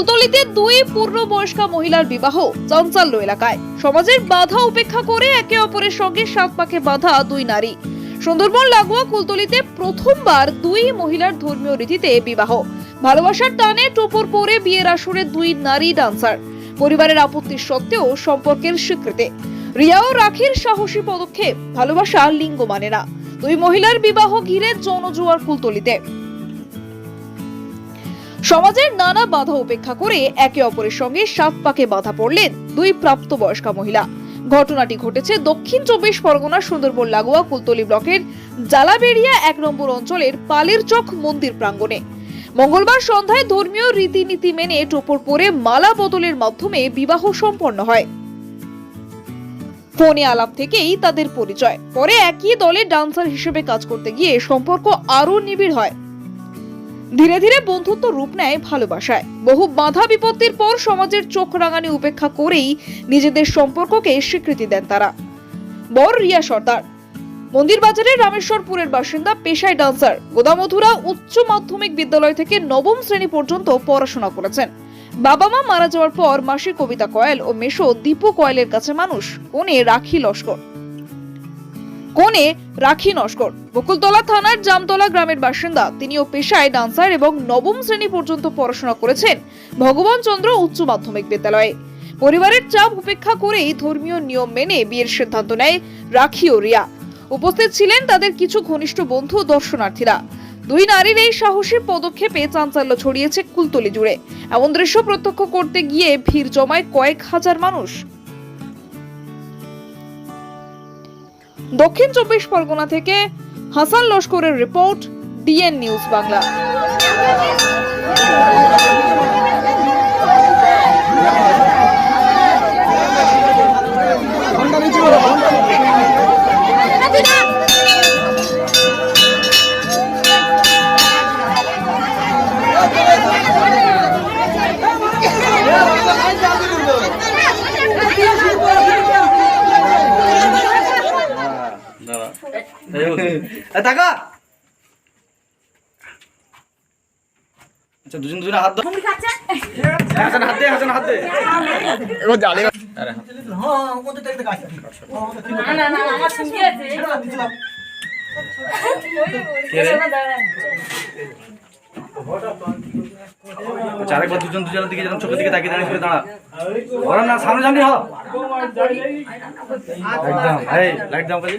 কুলতলিতে দুই পূর্ণবয়স্কা মহিলার বিবাহ চাঞ্চল্য এলাকায়। সমাজের বাধা উপেক্ষা করে একে অপরের সঙ্গে সাত পাকে বাধা দুই নারী। সুন্দরবন লাগোয়া কুলতলিতে প্রথমবার দুই মহিলার ধর্মীয় রীতিতে বিবাহ। ভালোবাসার টানে টোপর পরে বিয়ের আসরে দুই নারী ডান্সার। পরিবারের আপত্তি সত্ত্বেও সম্পর্কের স্বীকৃতি। রিয়া ও রাখির সাহসী পদক্ষেপ, ভালোবাসা লিঙ্গ মানে না। দুই মহিলার বিবাহ ঘিরে জনজোয়ার কুলতলিতে সমাজের নানা বাধা উপেক্ষা করে একে অপরের সঙ্গে সাত পাকে বাধা পড়লেন দুই প্রাপ্তবয়স্কা মহিলা। ঘটনাটি ঘটেছে দক্ষিণ চব্বিশ পরগনার সুন্দরবন লাগোয়া কুলতলি ব্লকের জালাবেড়িয়া এক নম্বর অঞ্চলের পালের চক মন্দির প্রাঙ্গণে। মঙ্গলবার সন্ধ্যায় ধর্মীয় রীতিনীতি মেনে টোপর পরে মালা বদলের মাধ্যমে বিবাহ সম্পন্ন হয়। ফোনে আলাপ থেকেই তাদের পরিচয়। পরে একই দলে ডান্সার হিসেবে কাজ করতে গিয়ে সম্পর্ক আরও নিবিড় হয়। ধীরে ধীরে বন্ধুত্ব রূপ নেয় ভালোবাসায়। বহু বাধা বিপত্তির পর সমাজের চোখ রাঙানি উপেক্ষা করেই নিজেদের সম্পর্ককে স্বীকৃতি দেন তারা। বর রিয়া সর্দার। মন্দির বাজারের রামেশ্বরপুরের বাসিন্দা, পেশায় ডান্সার গোদামধুরা উচ্চ মাধ্যমিক বিদ্যালয় থেকে নবম শ্রেণি পর্যন্ত পড়াশোনা করেছেন। বাবা মা মারা যাওয়ার পর মাসি কবিতা কয়েল ও মেশো দীপু কয়েলের কাছে মানুষ কোনে রাখি লস্কর। কোনে রাখি নস্কর। বকুলতলা থানার জামতলা গ্রামের বাসিন্দা। তিনিও পেশায় ডান্সার এবং নবম শ্রেণি পর্যন্ত পড়াশোনা করেছেন ভগবান চন্দ্র উচ্চ মাধ্যমিক বিদ্যালয়ে। পরিবারের চাপ উপেক্ষা করেই ধর্মীয় নিয়ম মেনে বিয়ের সিদ্ধান্ত নেয় রাখি ও রিয়া। উপস্থিত ছিলেন তাদের কিছু ঘনিষ্ঠ বন্ধু দর্শনার্থীরা। দুই নারীর এই সাহসী পদক্ষেপে চাঞ্চল্য ছড়িয়েছে কুলতলি জুড়ে। এমন দৃশ্য প্রত্যক্ষ করতে গিয়ে ভিড় জমায় কয়েক হাজার মানুষ। দক্ষিণ চব্বিশ পরগনা থেকে হাসান লস্করের রিপোর্ট ডিএন নিউজ বাংলা। টাকা আচ্ছা দুজন দুজন হাত দাও হাসান হাত দে হাসান হাত দে। কে রে? আচ্ছা আরেকবার দুজন দুজনের দিকে যেরকম চোখের দিকে তাকিয়ে দাঁড়িয়ে করে দাঁড়া। ওরা না সামনে সামনে হ। একদম এই লাইট দাও কাজে।